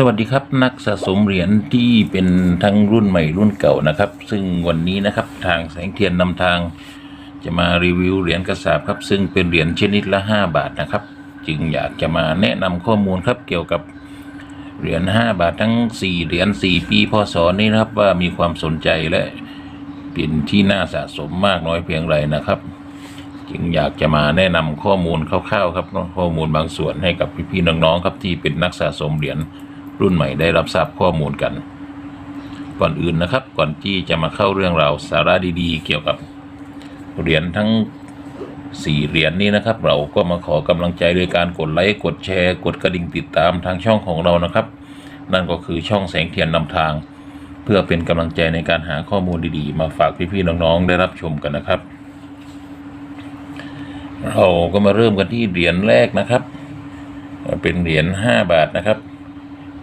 สวัสดีครับนักสะสมเหรียญที่เป็นทั้งรุ่นใหม่รุ่นเก่านะครับ ซึ่งวันนี้นะครับทางแสงเทียนนำทาง จะมารีวิวเหรียญกระสาบครับซึ่งเป็นเหรียญชนิดละ 5 บาทนะครับ จึงอยากจะมาแนะนำข้อมูลครับเกี่ยวกับเหรียญ5บาททั้ง 4 เหรียญ4 ปีพศนี้นะครับว่ามีความสนใจและเป็นที่น่าสะสมมากน้อยเพียงไรนะครับ จึงอยากจะมาแนะนำข้อมูลคร่าวๆครับข้อมูลบางส่วนให้กับพี่ๆน้องๆครับที่เป็นนักสะสมเหรียญ รุ่นใหม่ได้รับทราบข้อมูลกัน ก่อนอื่นนะครับ ก่อนที่จะมาเข้าเรื่องราวสาระดีๆ เกี่ยวกับเหรียญทั้งสี่เหรียญนี้นะครับ เราก็มาขอกำลังใจโดยการกดไลค์กดแชร์ กดกระดิ่งติดตามทางช่องของเรานะครับ นั่นก็คือช่องแสงเทียนนำทาง เพื่อเป็นกำลังใจในการหาข้อมูลดีๆ มาฝากพี่ๆน้องๆได้รับชมกันนะครับ เราก็มาเริ่มกันที่เหรียญแรกนะครับ เป็นเหรียญ5บาทนะครับ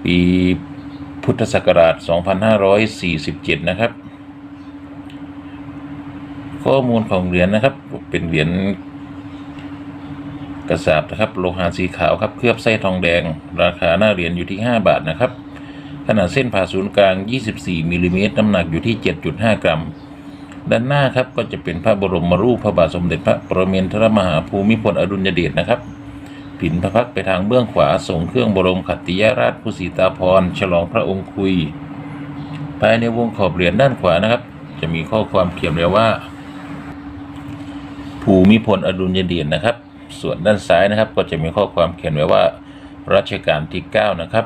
ปีพุทธศักราช 2547 นะครับ ข้อมูลของเหรียญนะครับ เป็นเหรียญกระสาบนะครับ โลหะสีขาวครับ เคลือบไส้ทองแดง ราคาหน้าเหรียญอยู่ที่ 5 บาทนะครับ ขนาดเส้นผ่าศูนย์กลาง 24มิลลิเมตรน้ำหนักอยู่ที่ 7.5 กรัม ด้านหน้าครับก็จะเป็นพระบรมรูปพระบาทสมเด็จพระปรมินทรมหาภูมิพลอดุลยเดชนะครับ ผินพระพักไปทางเบื้องขวาส่งเครื่องบรมขัตติยราชผู้สีตาพรฉลองพระองค์คุย ภายในวงขอบเหรียญด้านขวานะครับ จะมีข้อความเขียนไว้ว่า ภูมิพลอดุลยเดชนะครับ ส่วนด้านซ้ายนะครับ ก็จะมีข้อความเขียนไว้ว่ารัชกาลที่ 9 นะครับ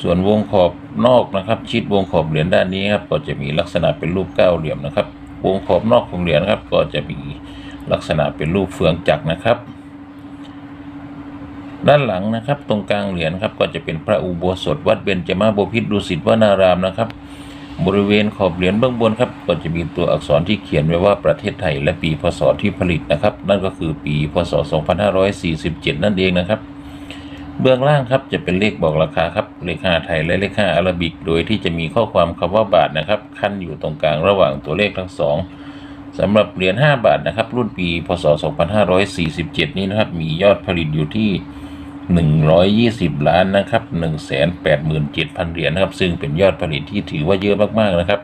ส่วนวงขอบนอกนะครับ ชิดวงขอบเหรียญด้านนี้ครับก็จะมีลักษณะเป็นรูปเก้าเหลี่ยมนะครับ วงขอบนอกของเหรียญครับก็จะมีลักษณะเป็นรูปเฟืองจักรนะครับ ด้านหลังนะครับ ตรงกลางเหรียญครับก็จะเป็นพระอุโบสถวัดเบญจมาบพิตรดุสิตวนารามนะครับ บริเวณขอบเหรียญเบื้องบนครับก็จะมีตัวอักษรที่เขียนไว้ว่าประเทศไทยและปีพศที่ผลิตนะครับ นั่นก็คือปีพศ 2547 นั่นเองนะครับ เบื้องล่างครับจะเป็นเลขบอกราคาครับเลข5ไทยและเลข5อาราบิก โดยที่จะมีข้อความคำว่าบาทนะครับ ขั้นอยู่ตรงกลางระหว่างตัวเลขทั้งสองสำหรับเหรียญ5บาทนะครับ รุ่นปีพศ 2547 นี้นะครับ มียอดผลิตอยู่ที่ 120 ล้านนะครับ187,000 เหรียญนะครับ ซึ่งเป็นยอดผลิตที่ถือว่าเยอะมากๆนะครับ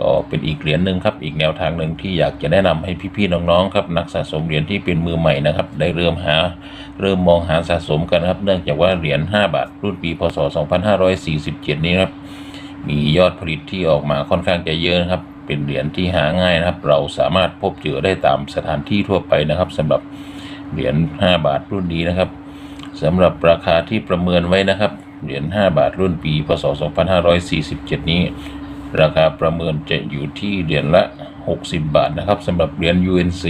ก็เป็นอีกเหรียญหนึ่งครับ อีกแนวทางหนึ่งที่อยากจะแนะนำให้พี่ๆน้องๆครับนักสะสมเหรียญที่เป็นมือใหม่นะครับ ได้เริ่มหาเริ่มมองหาสะสมกันครับ เนื่องจากว่าเหรียญ5บาทรุ่นปีพศ 2547 นี้นะครับมียอดผลิตที่ออกมาค่อนข้างจะเยอะนะครับ เป็นเหรียญที่หาง่ายนะครับ เราสามารถพบเจอได้ตามสถานที่ทั่วไปนะครับสำหรับเหรียญ5บาทรุ่นนี้นะครับ สำหรับราคาที่ประเมินไว้นะครับ เหรียญ 5 บาทรุ่นปี พศ 2547 นี้ ราคาประเมินจะอยู่ที่เหรียญละ 60 บาทนะครับสำหรับเหรียญ UNC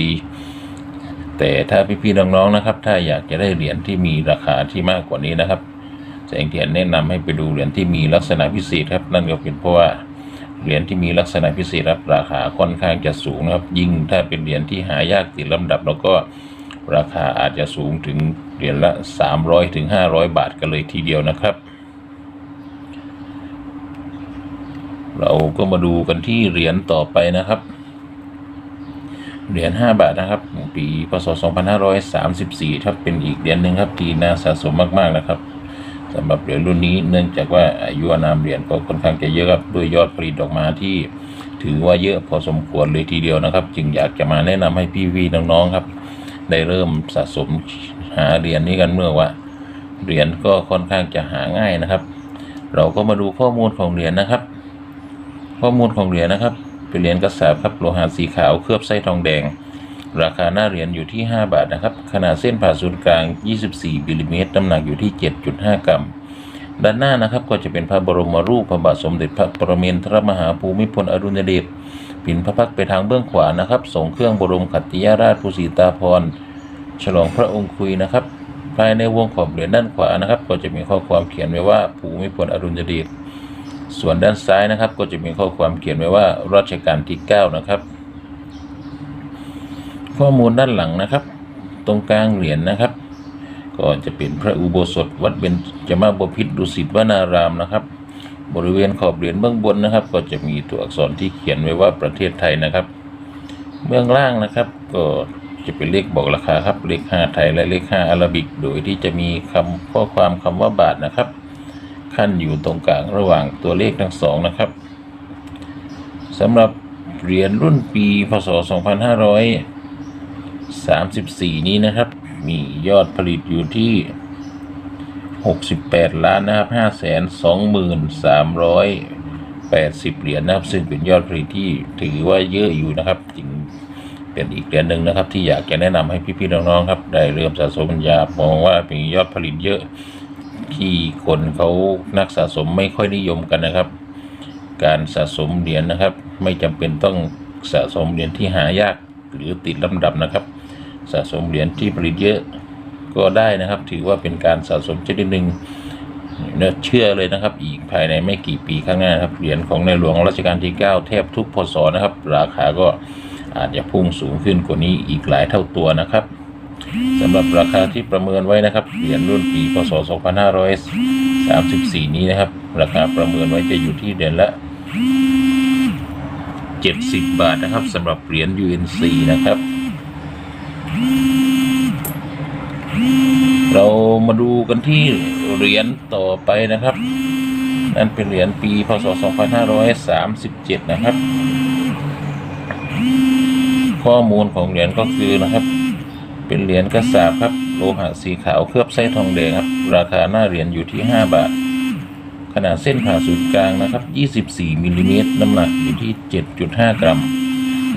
แต่ถ้าพี่ๆน้องๆนะครับ ถ้าอยากจะได้เหรียญที่มีราคาที่มากกว่านี้นะครับแสงเทียนแนะนำให้ไปดูเหรียญที่มีลักษณะพิเศษครับ นั่นก็เป็นเพราะว่าเหรียญที่มีลักษณะพิเศษครับราคาค่อนข้างจะสูงนะครับ ยิ่งถ้าเป็นเหรียญที่หายากติดลำดับ แล้วก็ ราคาอาจจะสูงถึงเหรียญละ 300ถึง500 บาทกันเลยทีเดียวนะครับ เราก็มาดูกันที่เหรียญต่อไปนะครับ เหรียญ5บาทนะครับ ปีพศ 2534ครับเป็นอีกเหรียญหนึ่งครับที่น่าสะสมมากๆนะครับสำหรับเหรียญรุ่นนี้เนื่องจากว่าอายุอานามเหรียญก็ค่อนข้างจะเยอะครับด้วยยอดผลิตออกมาที่ถือว่าเยอะพอสมควรเลยทีเดียวนะครับ จึงอยากจะมาแนะนำให้พี่ๆน้องๆครับ ได้เริ่มสะสมหาเหรียญนี้กันเมื่อว่าเหรียญก็ค่อนข้างจะหาง่ายนะครับ เราก็มาดูข้อมูลของเหรียญนะครับ ข้อมูลของเหรียญนะครับ เป็นเหรียญกระสาบครับโลหะสีขาวเคลือบไส้ทองแดง ราคาหน้าเหรียญอยู่ที่ 5 บาทนะครับ ขนาดเส้นผ่าศูนย์กลาง 24มิลลิเมตรน้ำหนักอยู่ที่ 7.5 กรัมด้านหน้านะครับก็จะเป็นพระบรมรูปพระบาทสมเด็จพระปรมินทรมหาภูมิพลอดุลยเดช ผินพระพักไปทางเบื้องขวานะครับส่งเครื่องบรมขัตติยราชภูสีตาพรฉลองพระองค์คุยนะครับ ภายในวงขอบเหรียญด้านขวานะครับ ก็จะมีข้อความเขียนไว้ว่าภูมิพลอดุลยเดชส่วนด้านซ้ายนะครับ ก็จะมีข้อความเขียนไว้ว่ารัชกาลที่ 9 นะครับ ข้อมูลด้านหลังนะครับ ตรงกลางเหรียญนะครับ ก็จะเป็นพระอุโบสถวัดเบญจมาบพิตรดุสิตวนารามนะครับ บริเวณขอบเหรียญเบื้องบนนะครับ ก็จะมีตัวอักษรที่เขียนไว้ว่าประเทศไทยนะครับ เบื้องล่างนะครับ ก็จะเป็นเลขบอกราคาครับเลข 5 ไทยและเลข 5อาราบิก โดยที่จะมีคำข้อความคำว่าบาทนะครับ ขั้นอยู่ตรงกลางระหว่างตัวเลขทั้งสองนะครับสำหรับเหรียญรุ่นปีพศ 2534 นี้นะครับ มียอดผลิตอยู่ที่ 68 ล้านนะครับ5 2 3 80 เหรียญนะครับ ซึ่งเป็นยอดผลิตที่ถือว่าเยอะอยู่นะครับจึงเป็นอีกเหรียญหนึ่งนะครับ ที่อยากจะแนะนำให้พี่ๆน้องๆครับ ได้เริ่มสะสมปัญญามองว่ามียอดผลิตเยอะ ที่คนเขานักสะสมไม่ค่อยนิยมกันนะครับ การสะสมเหรียญนะครับ ไม่จำเป็นต้องสะสมเหรียญที่หายากหรือติดลำดับนะครับ สะสมเหรียญที่ผลิตเยอะ ก็ได้นะครับ ถือว่าเป็นการสะสมชนิดหนึ่งเชื่อเลยนะครับ อีกภายในไม่กี่ปีข้างหน้าครับเหรียญของในหลวงรัชกาลที่ 9 แทบทุกพศนะครับ ราคาก็อาจจะพุ่งสูงขึ้นกว่านี้อีกหลายเท่าตัวนะครับสำหรับราคาที่ประเมินไว้นะครับเหรียญรุ่นปีพศ 2534 นี้นะครับ ราคาประเมินไว้จะอยู่ที่เหรียญละ 70 บาทนะครับสำหรับเหรียญ UNC นะครับ เรามาดูกันที่เหรียญต่อไปนะครับ นั่นเป็นเหรียญปีพศ 2537 นะครับ ข้อมูลของเหรียญก็คือนะครับ เป็นเหรียญกระสาบครับ โลหะสีขาวเคลือบไส้ทองแดงครับ ราคาหน้าเหรียญอยู่ที่ 5 บาท ขนาดเส้นผ่าศูนย์กลางนะครับ 24มิลลิเมตรน้ำหนักอยู่ที่ 7.5 กรัม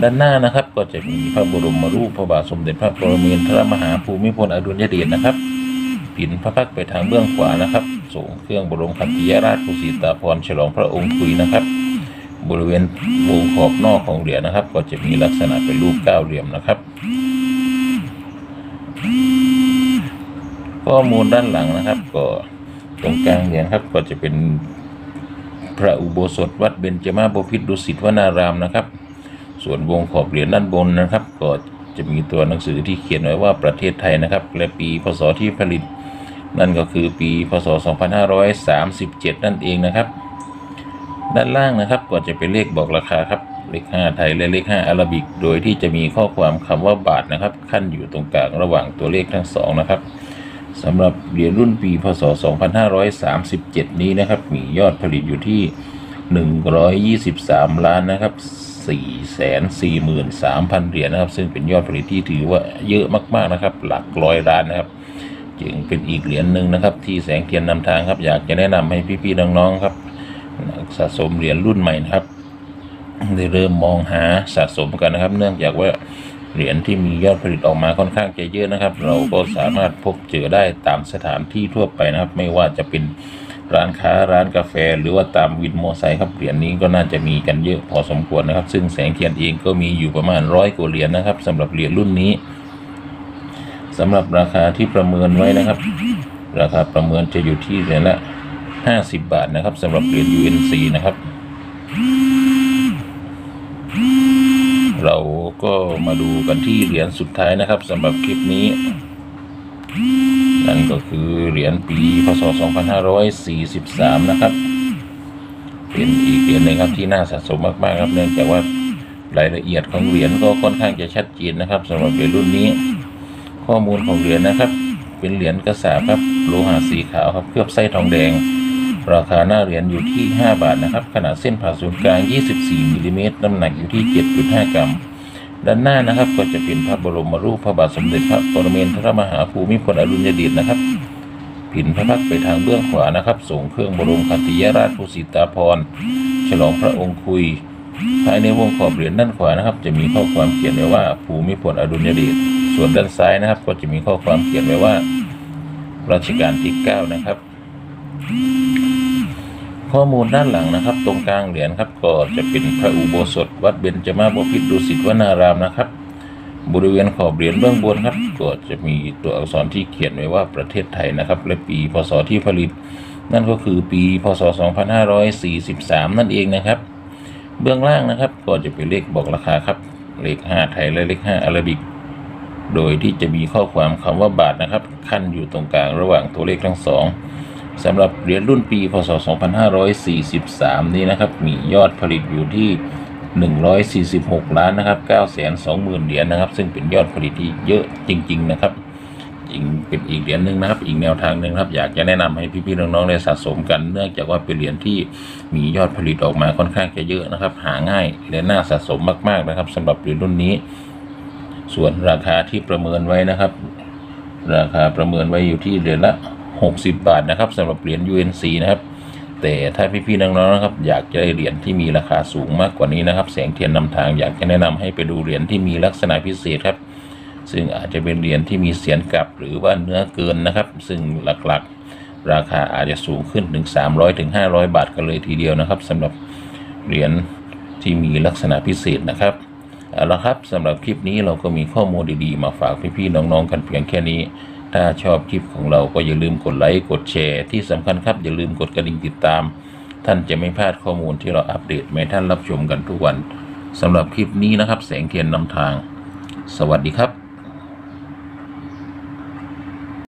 ด้านหน้านะครับก็จะมีพระบรมรูปพระบาทสมเด็จพระปรมินทรมหาภูมิพลอดุลยเดชนะครับ ผินพระพักไปทางเบื้องขวานะครับส่งเครื่องบรมคันธิยราชภูสิตาภรฉลองพระองค์คุยนะครับ บริเวณวงขอบนอกของเหรียญนะครับ ก็จะมีลักษณะเป็นรูปก้าเหลี่ยมนะครับ ข้อมูลด้านหลังนะครับ ก็ตรงกลางเหรียญครับก็จะเป็นพระอุโบสถวัดเบญจมาบพิตรดุสิตวนารามนะครับ ส่วนวงขอบเหรียญด้านบนนะครับ ก็จะมีตัวหนังสือที่เขียนไว้ว่าประเทศไทยนะครับ และปีพศที่ผลิต นั่นก็คือปีพศ 2537 นั่นเองนะครับ ด้านล่างนะครับก็จะเป็นเลขบอกราคาครับเลข 5 ไทยและเลข 5อาราบิก โดยที่จะมีข้อความคำว่าบาทนะครับ ขั้นอยู่ตรงกลางระหว่างตัวเลขทั้งสองนะครับสำหรับเหรียญรุ่นปีพศ 2537 นี้นะครับ มียอดผลิตอยู่ที่ 123 ล้านนะครับ443,000 เหรียญนะครับ ซึ่งเป็นยอดผลิตที่ถือว่าเยอะมากๆนะครับ หลักร้อยล้านนะครับ จึงเป็นอีกเหรียญหนึ่งนะครับ ที่แสงเทียนนำทางครับ อยากจะแนะนำให้พี่ๆน้องๆครับสะสมเหรียญรุ่นใหม่นะครับได้เริ่มมองหาสะสมกันนะครับ เนื่องจากว่าเหรียญที่มียอดผลิตออกมาค่อนข้างจะเยอะนะครับ เราก็สามารถพบเจอได้ตามสถานที่ทั่วไปนะครับ ไม่ว่าจะเป็นร้านค้าร้านกาแฟ หรือว่าตามวินมอไซค์ครับเหรียญนี้ก็น่าจะมีกันเยอะพอสมควรนะครับ ซึ่งแสงเทียนเองก็มีอยู่ประมาณร้อยกว่าเหรียญนะครับสำหรับเหรียญรุ่นนี้ สำหรับราคาที่ประเมินไว้นะครับ ราคาประเมินจะอยู่ที่เหรียญละ50บาทนะครับสำหรับเหรียญ UNC นะครับ เราก็มาดูกันที่เหรียญสุดท้ายนะครับสำหรับคลิปนี้ นั่นก็คือเหรียญปีพศ 2543 นะครับ เป็นอีกเหรียญหนึ่งครับที่น่าสะสมมากๆครับเนื่องจากว่ารายละเอียดของเหรียญก็ค่อนข้างจะชัดเจนนะครับสำหรับเหรียญรุ่นนี้ ข้อมูลของเหรียญนะครับ เป็นเหรียญกระสาบครับโลหะสีขาวครับเคลือบไส้ทองแดง ราคาหน้าเหรียญอยู่ที่ 5 บาทนะครับ ขนาดเส้นผ่าศูนย์กลาง 24มิลลิเมตรน้ำหนักอยู่ที่ 7.5 กรัมด้านหน้านะครับก็จะเป็นพระบรมรูปพระบาทสมเด็จพระปรมินทรมหาภูมิพลอดุลยเดชนะครับ ผินพระพักตร์ไปทางเบื้องขวานะครับ ส่งเครื่องบรมคันธิยราชภูสิตาภรฉลองพระองค์คุย ภายในวงขอบเหรียญด้านขวานะครับ จะมีข้อความเขียนไว้ว่าภูมิพลอดุลยเดช ส่วนด้านซ้ายนะครับ ก็จะมีข้อความเขียนไว้ว่ารัชกาลที่ 9 นะครับ ข้อมูลด้านหลังนะครับ ตรงกลางเหรียญครับก็จะเป็นพระอุโบสถ วัดเบญจมาบพิตรดุสิตวนารามนะครับ บริเวณขอบเหรียญเบื้องบนครับ ก็จะมีตัวอักษรที่เขียนไว้ว่าประเทศไทยนะครับ และปีพศที่ผลิต นั่นก็คือปี พศ 2543 นั่นเองนะครับ เบื้องล่างนะครับ ก็จะเป็นเลขบอกราคาครับ เลข 5 ไทยและเลข 5อาราบิก โดยที่จะมีข้อความคำว่าบาทนะครับ ขั้นอยู่ตรงกลางระหว่างตัวเลขทั้งสองสำหรับเหรียญรุ่นปี พศ 2543 นี้นะครับ มียอดผลิตอยู่ที่ 146 ล้านนะครับ 920,000 เหรียญนะครับ ซึ่งเป็นยอดผลิตที่เยอะจริง ๆ นะครับอีกเป็นอีกเหรียญหนึ่งนะครับ อีกแนวทางหนึ่งครับ อยากจะแนะนำให้พี่ๆน้องๆได้สะสมกัน เนื่องจากว่าเป็นเหรียญที่มียอดผลิตออกมาค่อนข้างจะเยอะนะครับ หาง่ายและน่าสะสมมากๆนะครับสำหรับเหรียญรุ่นนี้ ส่วนราคาที่ประเมินไว้นะครับ ราคาประเมินไว้อยู่ที่เหรียญละ 60 บาทนะครับสำหรับเหรียญ UNC นะครับ แต่ถ้าพี่ๆน้องๆนะครับ อยากจะได้เหรียญที่มีราคาสูงมากกว่านี้นะครับ แสงเทียนนำทางอยากจะแนะนำให้ไปดูเหรียญที่มีลักษณะพิเศษครับ ซึ่งอาจจะเป็นเหรียญที่มีเสียนกลับหรือว่าเนื้อเกินนะครับ ซึ่งหลักๆ ราคาอาจจะสูงขึ้นถึง 300ถึง500 บาทกันเลยทีเดียวนะครับสำหรับเหรียญที่มีลักษณะพิเศษนะครับ เอาละครับสำหรับคลิปนี้เราก็มีข้อมูลดีๆ มาฝากพี่ๆน้องๆกันเพียงแค่นี้ ถ้าชอบคลิปของเราก็อย่าลืมกดไลค์กดแชร์ที่สำคัญครับอย่าลืมกดกระดิ่งติดตาม ท่านจะไม่พลาดข้อมูลที่เราอัปเดตให้ท่านรับชมกันทุกวันสำหรับคลิปนี้นะครับ แสงเทียนนำทาง สวัสดีครับ